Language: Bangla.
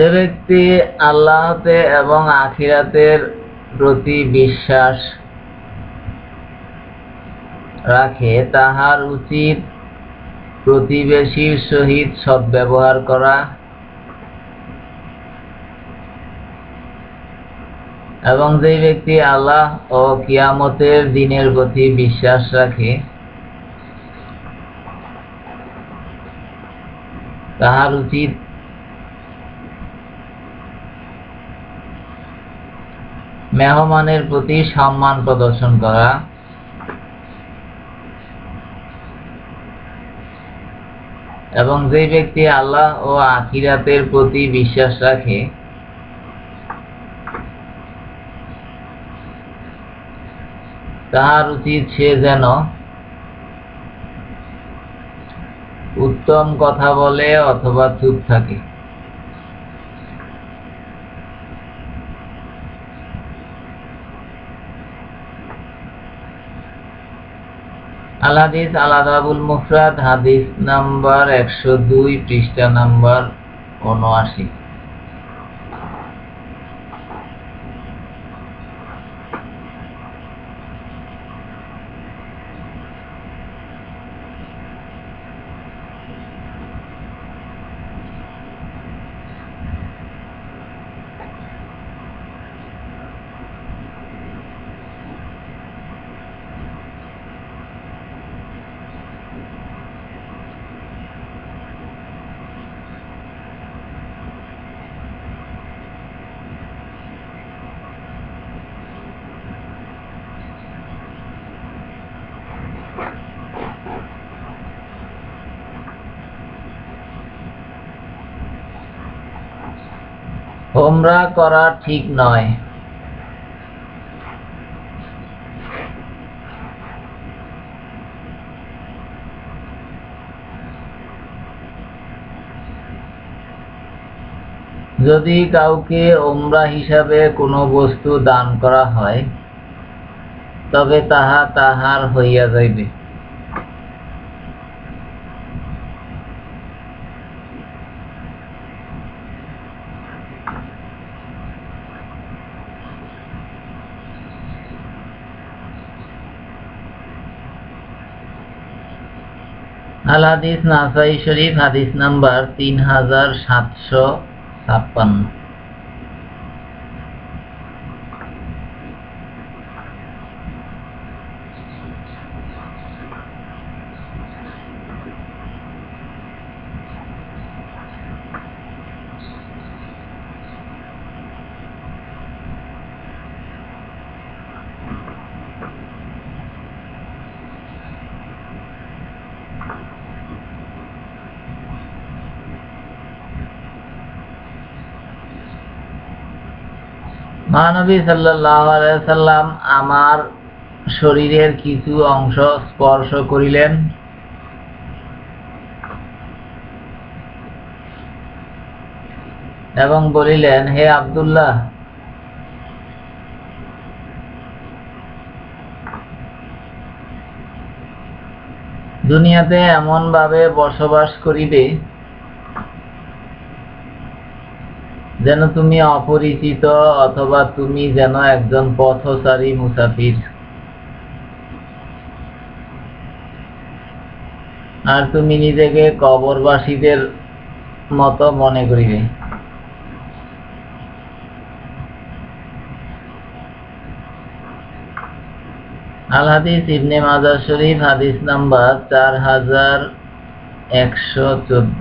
যে ব্যক্তি আল্লাহতে এবং আখিরাতের প্রতি বিশ্বাস রাখে, তাহার উচিত প্রতিবেশীর সহিত সদ্ব্যবহার করা এবং যে ব্যক্তি আল্লাহ ও কিয়ামতের দিনের প্রতি বিশ্বাস রাখে, তাহার উচিত মেহমানের প্রতি সম্মান প্রদর্শন করা। এবং যে ব্যক্তি আল্লাহ ও আখিরাতের প্রতি বিশ্বাস রাখে, তাহার উচিত সে যেন উত্তম কথা বলে অথবা চুপ থাকে। আল হাদিস আলাদাবুল মুফরাদ হাদিস নাম্বার একশো দুই পৃষ্ঠা নাম্বার উনআশি। হোমরা করা ঠিক নয়। যদি কাউকে ওমরা হিসাবে কোনো বস্তু দান করা হয়, তবে তাহা তাহার হইয়া যাইবে। আল হাদিস নাসাই শরীফ হাদিস নাম্বার তিন হাজার সাতশো ছাপ্পান্ন। মহানবী সাল্লাম আমার শরীরের কিছু অংশ স্পর্শ করিলেন। এবং বলিলেন, হে আব্দুল্লাহ, দুনিয়াতে এমন ভাবে বসবাস করিবে যেন তুমি অপরিচিত অথবা তুমি যেন একজন পথচারী মুসাফির। আর তুমি নিজেকে কবরবাসীদের মতো মনে করিবে। আল হাদিস ইবনে মাজার শরীফ হাদিস নাম্বার চার হাজার একশো চোদ্দ।